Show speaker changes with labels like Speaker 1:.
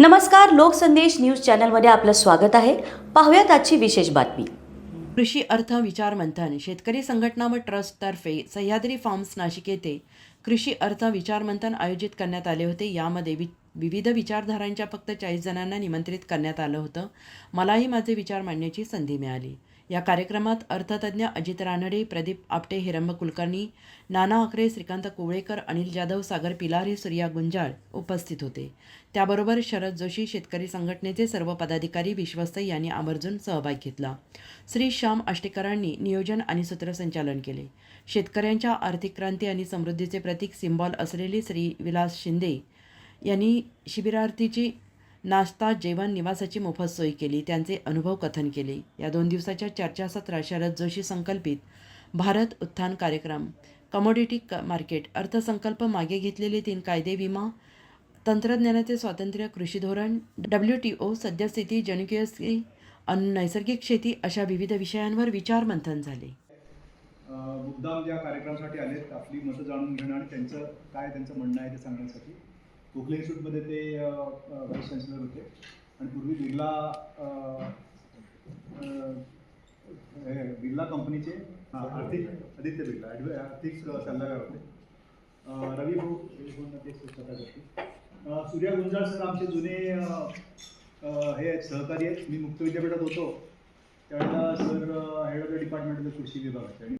Speaker 1: नमस्कार लोकसंदेश न्यूज चॅनलमध्ये आपलं स्वागत आहे. पाहूयात आजची विशेष बातमी.
Speaker 2: कृषी अर्थ विचार मंथन शेतकरी संघटना व ट्रस्टतर्फे सह्याद्री फार्म्स नाशिक येथे कृषी अर्थ विचार मंथन आयोजित करण्यात आले होते. यामध्ये वि विविध विचारधारांच्या फक्त चाळीस जणांना निमंत्रित करण्यात आलं होतं. मलाही माझे विचार मांडण्याची संधी मिळाली. या कार्यक्रमात अर्थतज्ज्ञ अजित रानडे प्रदीप आपटे हिरंब कुलकर्णी नाना आकरे श्रीकांत कोवळेकर अनिल जाधव सागर पिलारी सूर्या गुंजाळ उपस्थित होते. त्याबरोबर शरद जोशी शेतकरी संघटनेचे सर्व पदाधिकारी विश्वस्त यांनी आवर्जून सहभाग घेतला. श्री श्याम आष्टेकरांनी नियोजन आणि सूत्रसंचालन केले. शेतकऱ्यांच्या आर्थिक क्रांती आणि समृद्धीचे प्रतीक सिम्बॉल असलेले श्री विलास शिंदे यांनी शिबिरार्थीची नाश्ता जेवण निवासाची मोफत सोय केली. त्यांचे अनुभव कथन केले. या दोन दिवसाच्या चर्चासत्रात शरद जोशी संकल्पित भारत उत्थान कार्यक्रम कमोडिटी क मार्केट अर्थसंकल्प मागे घेतलेले तीन कायदे विमा तंत्रज्ञानाचे स्वातंत्र्य कृषी धोरण डब्ल्यू टी ओ सद्यस्थिती जनुकीय अन्न नैसर्गिक शेती अशा विविध विषयांवर विचारमंथन झाले.
Speaker 3: मुद्दाम ज्या कार्यक्रमासाठी आलेत आपली मतं जाणून घेणं आणि त्यांचं काय त्यांचं म्हणणं आहे ते सांगण्यासाठी गोखले इन्स्टिट्यूटमध्ये ते व्हाईस चान्सलर होते. आणि पूर्वी बिर्ला हे, बिर्ला कंपनीचे आर्थिक आदित्य बिर्ला ॲडव्ह आर्थिक सल्लागार होते. रवी भाऊ ते स्वतः करतील. सूर्या गुंजाळ सर आमचे जुने हे आहेत सहकारी आहेत. मी मुक्त विद्यापीठात होतो. त्यावेळेला sir head of the department of कृषी विभागाचे आणि